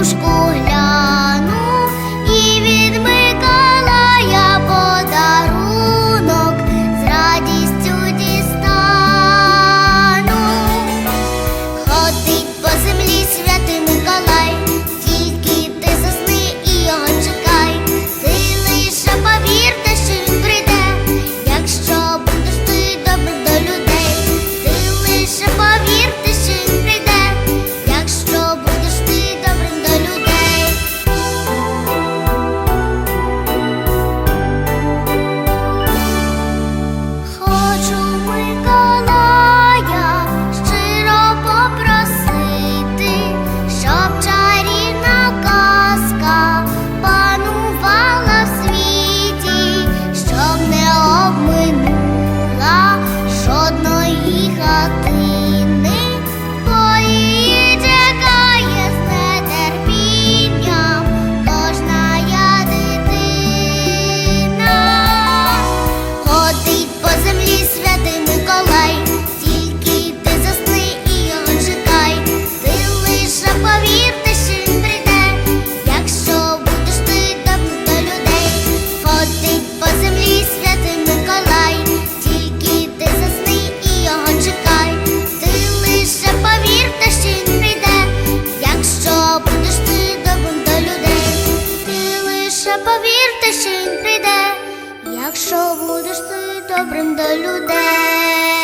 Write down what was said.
кружку осінь прийде, якщо будеш ти добрим до людей.